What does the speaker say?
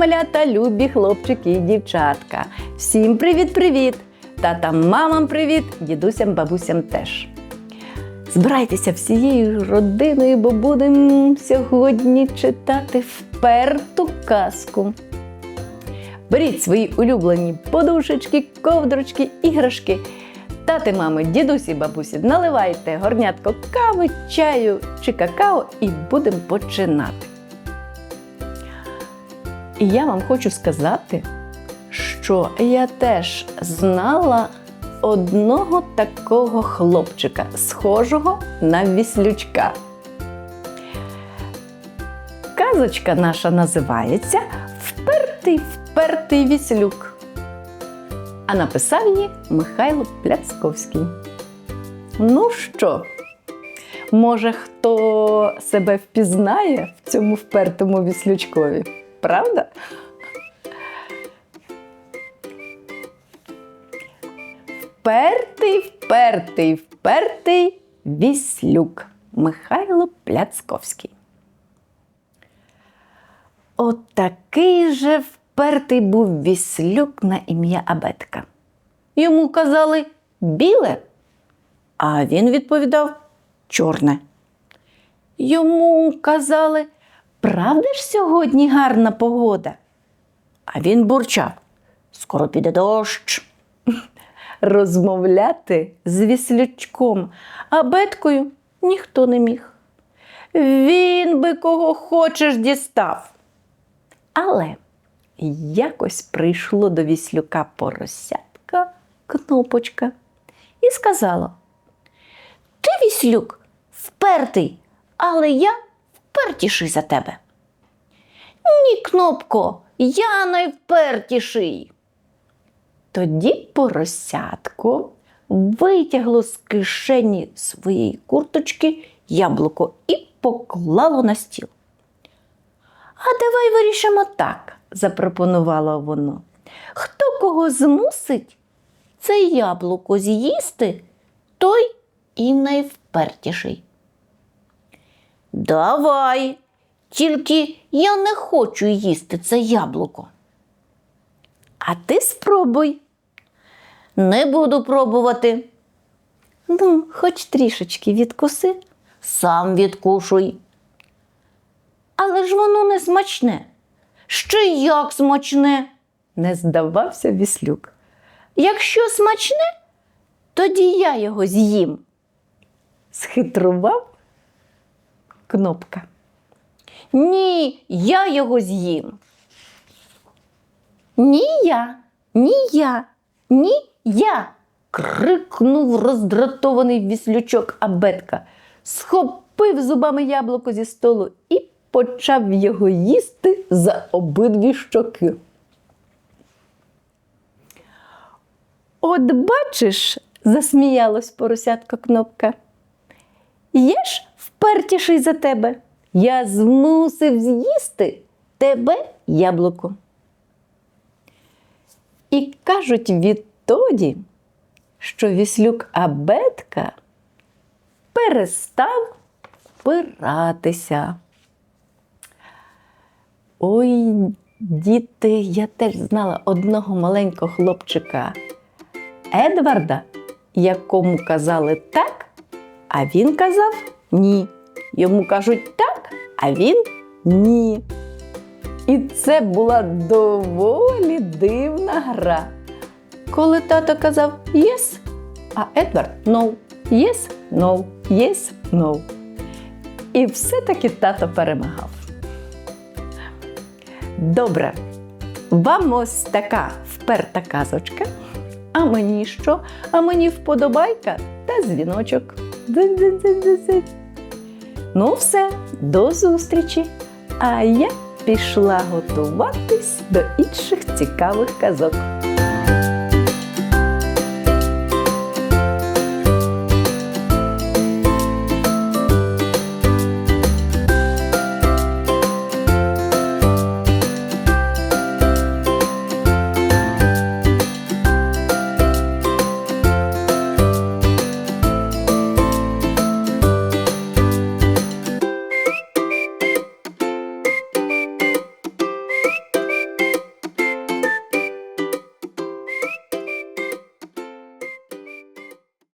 Малята, любі хлопчики і дівчатка. Всім привіт-привіт! Татам, мамам привіт, дідусям, бабусям теж. Збирайтеся всією родиною, бо будемо сьогодні читати вперту казку. Беріть свої улюблені подушечки, ковдрочки, іграшки. Тати, мами, дідусі, бабусі, наливайте горнятко кави, чаю чи какао і будемо починати. І я вам хочу сказати, що я теж знала одного такого хлопчика, схожого на віслючка. Казочка наша називається Впертий впертий віслюк. А написав її Михайло Пляцковський. Ну що, може, хто себе впізнає в цьому впертому віслючкові? Правда? Впертий, впертий, впертий віслюк Михайло Пляцковський. Отакий же впертий був віслюк на ім'я Абетка. Йому казали біле, а він відповідав чорне. Йому казали, правда ж сьогодні гарна погода? А він бурчав, скоро піде дощ. Розмовляти з віслючком, а беткою ніхто не міг. Він би кого хочеш дістав. Але якось прийшло до віслюка поросятка кнопочка і сказала: Ти, віслюк, впертий, але я впертіший за тебе. Ні, кнопко, я найвпертіший. Тоді поросятко витягло з кишені своєї курточки яблуко і поклало на стіл. А давай вирішимо так, запропонувало воно. Хто кого змусить це яблуко з'їсти, той і найвпертіший. Давай, тільки я не хочу їсти це яблуко. А ти спробуй. Не буду пробувати. Ну, хоч трішечки відкуси, сам відкушуй. Але ж воно не смачне. Ще як смачне, не здавався віслюк. Якщо смачне, тоді я його з'їм. Схитрував кнопка. Ні, я його з'їм. Ні я, ні я, ні я. крикнув роздратований віслючок Абетка, схопив зубами яблуко зі столу і почав його їсти за обидві щоки. От бачиш, засміялась поросятка кнопка. Я ж впертіший за тебе. Я змусив з'їсти тебе яблуко. І кажуть відтоді, що віслюк Абетка перестав пиратися. Ой, діти, я теж знала одного маленького хлопчика Едварда, якому казали так, а він казав ні. Йому кажуть так, а він ні. І це була доволі дивна гра. Коли тато казав «Yes», а Едвард «No», «Yes», «No», «Yes», «No». І все-таки тато перемагав. Добре, вам ось така вперта казочка. А мені що? А мені вподобайка та дзвіночок. Ну, все, до зустрічі! А я пішла готуватись до інших цікавих казок.